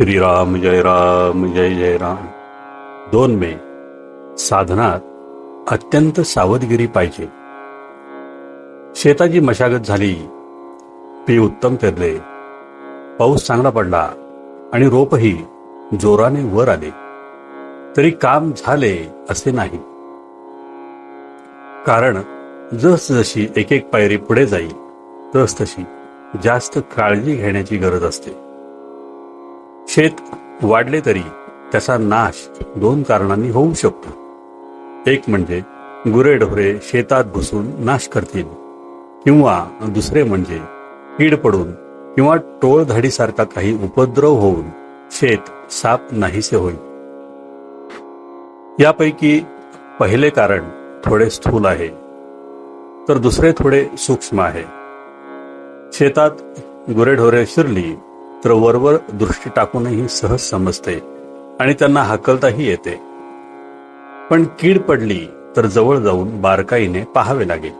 श्रीराम जय राम जय जय राम. दोन मे साधनात अत्यंत सावधगिरी पाहिजे. शेताची मशागत झाली पी उत्तम पेरले. पाऊस चांगला पडला आणि रोपही जोराने वर आले. तरी काम झाले असे नाही. कारण जसजशी एक एक पायरी पुढे जाईल तस तशी जास्त काळजी घेण्याची गरज असते. शेत वाढले तरी त्याचा नाश दोन कारणांनी होऊ शकतो. एक म्हणजे गुरेढोरे शेतात घुसून नाश करतील किंवा दुसरे म्हणजे कीड पडून किंवा टोळधाडीसारखा काही उपद्रव होऊन शेत साप नाहीसे होईल. यापैकी पहिले कारण थोडे स्थूल आहे तर दुसरे थोडे सूक्ष्म आहे. शेतात गुरेढोरे शिरली तर वरवर दृष्टी टाकूनही सहज समजते आणि त्यांना हाकलताही येते. पण कीड पडली तर जवळ जाऊन बारकाईने पाहावे लागेल.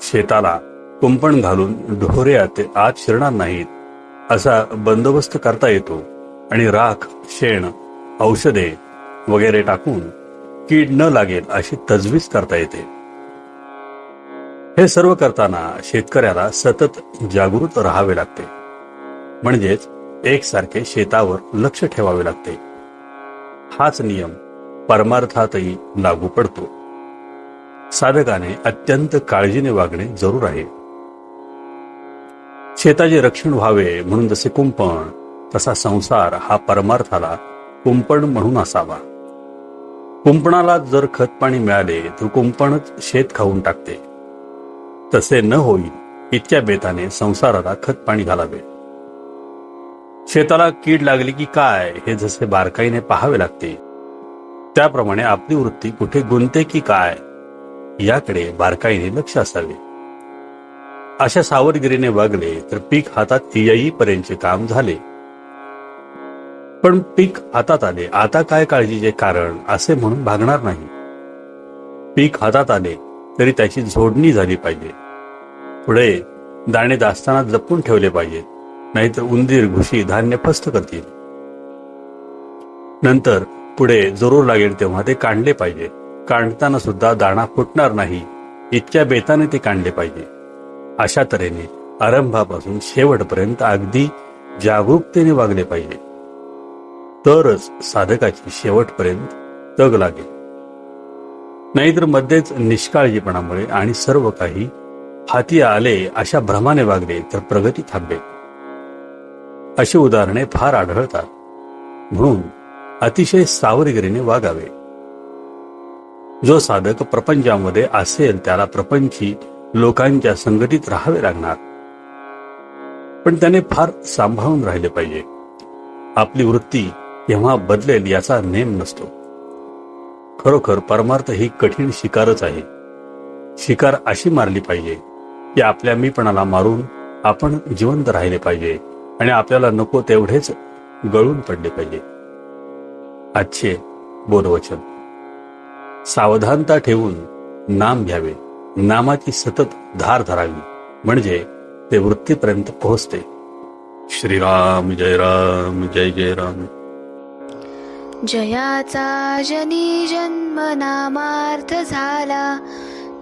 शेताला कुंपण घालून ढोरे आते आत शिरणार नाहीत असा बंदोबस्त करता येतो आणि राख शेण औषधे वगैरे टाकून कीड न लागेल अशी तजवीज करता येते. हे सर्व करताना शेतकऱ्याला सतत जागृत राहावे लागते. म्हणजेच एकसारखे शेतावर लक्ष ठेवावे लागते. हाच नियम परमार्थातही लागू पडतो. साधकाने अत्यंत काळजीने वागणे जरूर आहे. शेताचे रक्षण व्हावे म्हणून जसे कुंपण तसा संसार हा परमार्थाला कुंपण म्हणून असावा. कुंपणाला जर खत पाणी मिळाले तर कुंपणच शेत खाऊन टाकते. तसे न होईल इतक्या बेताने संसाराला खत पाणी घालावे. शेताला कीड लागली की काय हे जसे बारकाईने पाहावे लागते. त्याप्रमाणे आपली वृत्ती कुठे गुंते की काय याकडे बारकाईने लक्ष असावे. अशा सावधगिरीने वागले तर पीक हातात येईपर्यंतचे काम झाले. पण पीक हातात आले आता काय काळजीचे कारण असे म्हणून भागणार नाही. पीक हातात आले तरी त्याची झोडणी झाली पाहिजे. पुढे दाणे दास्ताना जपून ठेवले पाहिजेत. नाहीतर उंदीर घुशी धान्य फस्त करतील. नंतर पुढे जरूर लागेल तेव्हा ते काढले पाहिजे. काढताना सुद्धा दाणा फुटणार नाही. इतक्या बेताने ते काढले पाहिजे. अशा तऱ्हेने आरंभापासून शेवटपर्यंत अगदी जागरूकतेने वागले पाहिजे. तरच साधकाची शेवटपर्यंत तग लागेल. नाहीतर मध्येच निष्काळजीपणामुळे आणि सर्व काही हाती आले अशा भ्रमाने वागले तर प्रगती थांबेल. अशी उदाहरणे फार आढळतात. म्हणून अतिशय सावधगिरीने वागावे. जो साधक प्रपंचामध्ये असेल त्याला प्रपंची लोकांच्या संगतीत राहावे लागणार. पण त्याने फार सांभाळून राहिले पाहिजे. आपली वृत्ती केव्हा बदलेल याचा नेम नसतो. खरोखर परमार्थ ही कठीण शिकारच आहे. शिकार अशी मारली पाहिजे की आपल्या मीपणाला मारून आपण जिवंत राहिले पाहिजे. आणि आपल्याला नको तेवढेच गळून पडले पाहिजे. आजचे बोधवचन. सावधानता ठेवून नाम घ्यावे. नामाची सतत धार धरावी. म्हणजे ते वृत्तीपर्यंत पोहोचते. श्रीराम जय राम जय जय राम. जयाचा जनी जन्म नामार्थ झाला.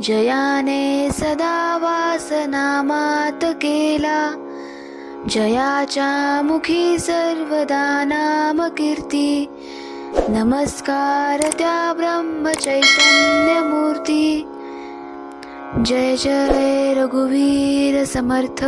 जयाने सदा वास नामात केला. जयाच्या मुखी सर्वदा नाम कीर्ती। नमस्कार त्या ब्रह्म चैतन्य मूर्ती। जय जय रघुवीर समर्थ।